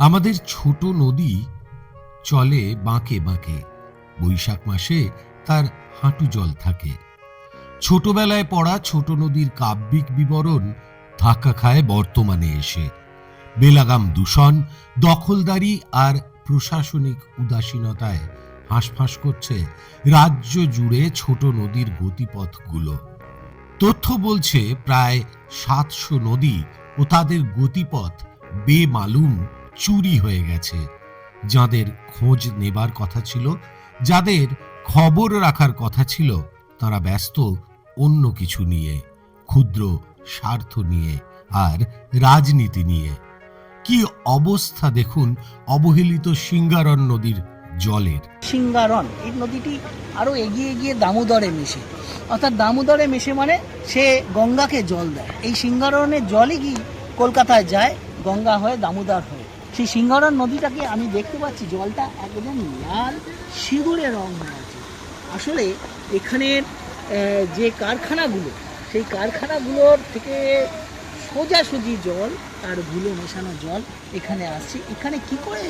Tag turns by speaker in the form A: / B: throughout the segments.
A: আমাদের ছোট নদী চলে বাঁকে বাঁকে। বৈশাখ মাসে তার হাঁটু জল থাকে। ছোটবেলায় পড়া ছোট নদীর কাব্যিক বিবরণ ধাক্কা খায় বর্তমানে এসে। বেলাগাম দূষণ, দখলদারি আর প্রশাসনিক উদাসীনতায় হাঁসফাঁস করছে রাজ্য জুড়ে ছোট নদীর গতিপথগুলো। তথ্য বলছে প্রায় সাতশো নদী ও তাদের গতিপথ বেমালুম চুরি হয়ে গেছে। যাদের খোঁজ নেবার কথা ছিল, যাদের খবর রাখার কথা ছিল, তারা ব্যস্ত অন্য কিছু নিয়ে, ক্ষুদ্র স্বার্থ নিয়ে আর রাজনীতি নিয়ে। কি অবস্থা দেখুন অবহেলিত সিঙ্গারন নদীর জলের।
B: সিঙ্গারন, এই নদীটি আরও এগিয়ে গিয়ে দামোদরে মেশে। অর্থাৎ দামোদরে মেশে মানে সে গঙ্গাকে জল দেয়। এই সিঙ্গারনের জলই কি কলকাতায় যায়, গঙ্গা হয়ে দামোদর হয়ে। সেই সিঙ্গারন নদীটাকে আমি দেখতে পাচ্ছি, জলটা একদম লাল সিঁদুরে রং হয়ে আছে। আসলে এখানের যে কারখানাগুলো, সেই কারখানাগুলোর থেকে সোজাসুজি জল আর ধুলো মেশানো জল এখানে আসছে। এখানে কি করে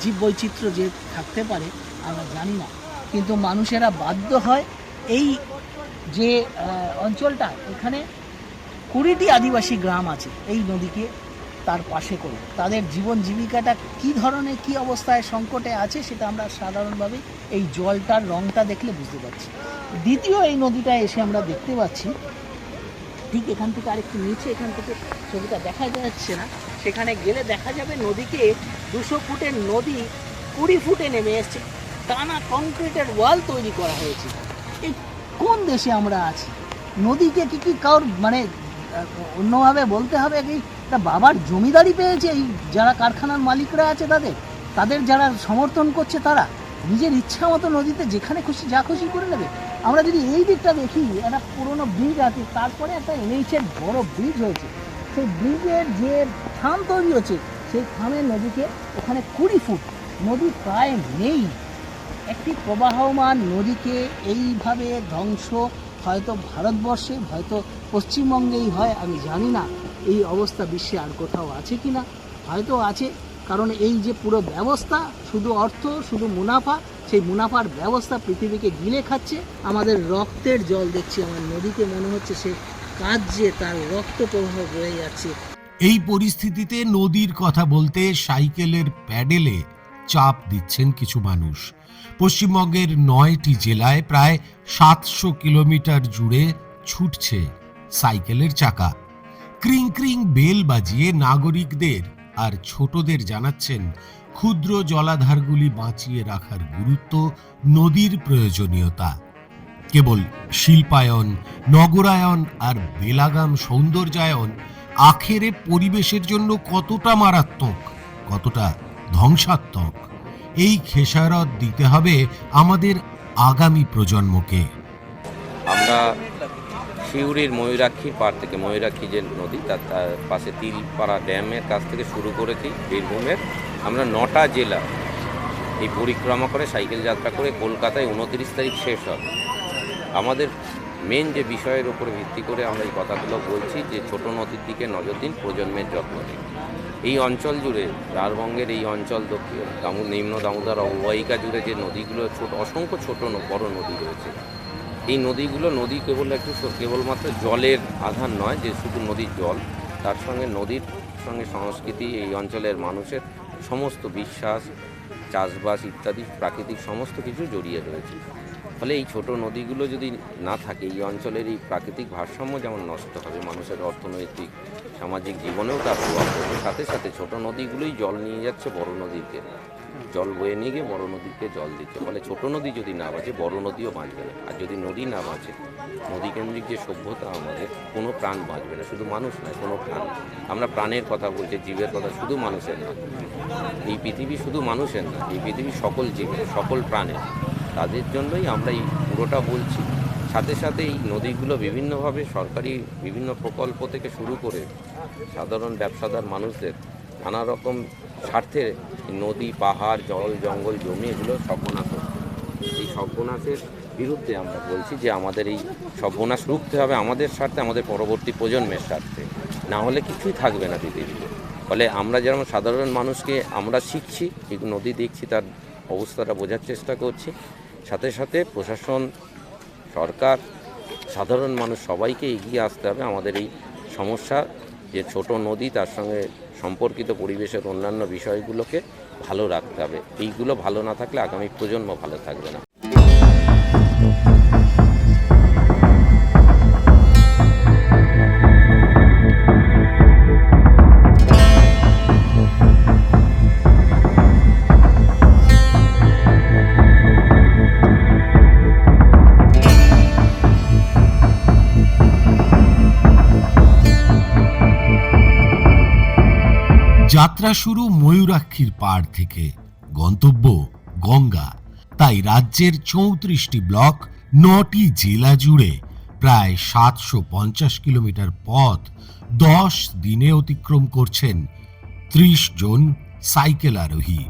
B: জীব বৈচিত্র্য যে থাকতে পারে, আমরা জানি না। কিন্তু মানুষেরা বাধ্য হয় এই যে অঞ্চলটা, এখানে কুড়িটি আদিবাসী গ্রাম আছে, এই নদীকে তার পাশে করে তাদের জীবন জীবিকাটা কি ধরনের, কি অবস্থায় সংকটে আছে সেটা আমরা সাধারণভাবে এই জলটার রংটা দেখলে বুঝতে পারছি। দ্বিতীয় এই নদীটা এসে আমরা দেখতে পাচ্ছি, ঠিক এখান থেকে আরেকটু নিচে, এখান থেকে ছবিটা দেখা যাচ্ছে না। সেখানে গেলে দেখা যাবে নদীকে দুশো ফুটের নদী কুড়ি ফুটে নেমে এসছে। টানা কংক্রিটের ওয়াল তৈরি করা হয়েছে। এই কোন দেশে আমরা আছি? নদীকে কি কি কারোর মানে অন্যভাবে বলতে হবে কি? তা বাবার জমিদারি পেয়েছে এই যারা কারখানার মালিকরা আছে তাদের তাদের যারা সমর্থন করছে তারা, নিজের ইচ্ছা মতো নদীতে যেখানে খুশি, যা খুশি করে নেবে। আমরা যদি এই দিকটা দেখি, একটা পুরোনো ব্রিজ আছে, তারপরে একটা এনএইচের বড় ব্রিজ হয়েছে। সেই ব্রিজের যে থাম তৈরি হচ্ছে, সেই থামের নদীকে ওখানে কুড়ি ফুট, নদী প্রায় নেই। একটি প্রবাহমান নদীকে এইভাবে ধ্বংস হয়তো ভারতবর্ষে, হয়তো পশ্চিমবঙ্গেই হয়, আমি জানি না এই অবস্থা বিশ্বে আর কোথাও আছে কি না হয়তো আছে, কারণ এই যে পুরো ব্যবস্থা, শুধু অর্থ, শুধু মুনাফা, সেই মুনাফার ব্যবস্থা পৃথিবীকে গিলে খাচ্ছে। আমাদের রক্তের জল দেখছি, আমার নদীকে মনে হচ্ছে সে কাঁদছে, তার রক্ত প্রবাহ বয়ে যাচ্ছে।
A: এই পরিস্থিতিতে নদীর কথা বলতে সাইকেলের প্যাডেলে চাপ দিচ্ছেন কিছু মানুষ। পশ্চিমবঙ্গের নয়টি জেলায় প্রায় সাতশো কিলোমিটার জুড়ে ছুটছে সাইকেলের চাকা। ক্রিং ক্রিং বেল বাজিয়ে নাগরিকদের আর ছোটদের জানাচ্ছেন, ক্ষুদ্র জলাধারগুলি বাঁচিয়ে রাখার গুরুত্ব নদীর প্রয়োজনীয়তা। কেবল শিল্পায়ন, নগরায়ন আর বেলাগাম সৌন্দর্যায়ন আখেরে পরিবেশের জন্য কতটা মারাত্মক, কতটা ধ্বংসাত্মক। এই খেসারত দিতে হবে আমাদের আগামী প্রজন্মকে।
C: আমরা শিউরির ময়ূরাক্ষীর পাড় থেকে, ময়ূরাক্ষী যে নদী তার পাশে তিলপাড়া ড্যামের কাছ থেকে শুরু করেছি, বীরভূমের। আমরা নটা জেলা এই পরিক্রমা করে সাইকেল যাত্রা করে কলকাতায় উনত্রিশ তারিখ শেষ হবে। আমাদের মেন যে বিষয়ের উপর ভিত্তি করে আমরা এই কথাগুলো বলছি যে ছোট নদীর দিকে নজর দিন প্রজন্মের যত্ন দিন এই অঞ্চল জুড়ে রাঢ়বঙ্গের এই অঞ্চল দক্ষিণ, দামু, নিম্ন দামোদর অববাহিকা জুড়ে যে নদীগুলো ছোট, অসংখ্য ছোট বড় নদী রয়েছে। এই নদীগুলো নদী কেবল একটু কেবলমাত্র জলের আধার নয়, যে শুধু নদীর জল, তার সঙ্গে নদীর সঙ্গে সংস্কৃতি, এই অঞ্চলের মানুষের সমস্ত বিশ্বাস, চাষবাস ইত্যাদি প্রাকৃতিক সমস্ত কিছু জড়িয়ে রয়েছে। ফলে এই ছোট নদীগুলো যদি না থাকে, এই অঞ্চলের এই প্রাকৃতিক ভারসাম্য যেমন নষ্ট হবে, মানুষের অর্থনৈতিক, সামাজিক জীবনেও তার প্রভাব পড়বে। সাথে সাথে ছোট নদীগুলোই জল নিয়ে যাচ্ছে বড় নদীকে। জল বয়ে নিয়ে গিয়ে বড় নদীকে জল দিচ্ছে। ফলে ছোট নদী যদি না বাঁচে, বড় নদীও বাঁচবে না। আর যদি নদী না বাঁচে, নদীকেন্দ্রিক যে সভ্যতা আমাদের, কোনো প্রাণ বাঁচবে না। শুধু মানুষ নয়, কোনো প্রাণ। আমরা প্রাণের কথা বলছি, জীবের কথা শুধু মানুষের না। এই পৃথিবী শুধু মানুষের না, এই পৃথিবী সকল জীবের, সকল প্রাণের। তাদের জন্যই আমরা এই পুরোটা বলছি। সাথে সাথে এই নদীগুলো বিভিন্নভাবে সরকারি বিভিন্ন প্রকল্প থেকে শুরু করে সাধারণ ব্যবসাদার মানুষদের নানা রকম স্বার্থে নদী, পাহাড়, জল, জঙ্গল, জমি এগুলো সর্বনাশ হচ্ছে। এই সর্বনাশের বিরুদ্ধে আমরা বলছি যে আমাদের এই সর্বনাশ রুখতে হবে আমাদের স্বার্থে, আমাদের পরবর্তী প্রজন্মের স্বার্থে। না হলে কিছুই থাকবে না পৃথিবীতে ফলে আমরা যেমন সাধারণ মানুষকে আমরা শিখছি নদী দেখছি, তার অবস্থাটা বোঝার চেষ্টা করছি। সাথে সাথে প্রশাসন, সরকার, সাধারণ মানুষ সবাইকে এগিয়ে আসতে হবে। আমাদের এই সমস্যা যে ছোট নদী, তার সঙ্গে সম্পর্কিত পরিবেশের অন্যান্য বিষয়গুলোকে ভালো রাখতে হবে। এইগুলো ভালো না থাকলে আগামী প্রজন্ম ভালো থাকবে না।
A: যাত্রা শুরু ময়ূরাক্ষীর পাড় থেকে। গন্তব্য গঙ্গা। তাই রাজ্যের চৌত্রিশটি ব্লক নটি জেলা জুড়ে প্রায় সাতশো পঞ্চাশ কিলোমিটার পথ দশ দিনে অতিক্রম করছেন ত্রিশ জন সাইকেল আরোহী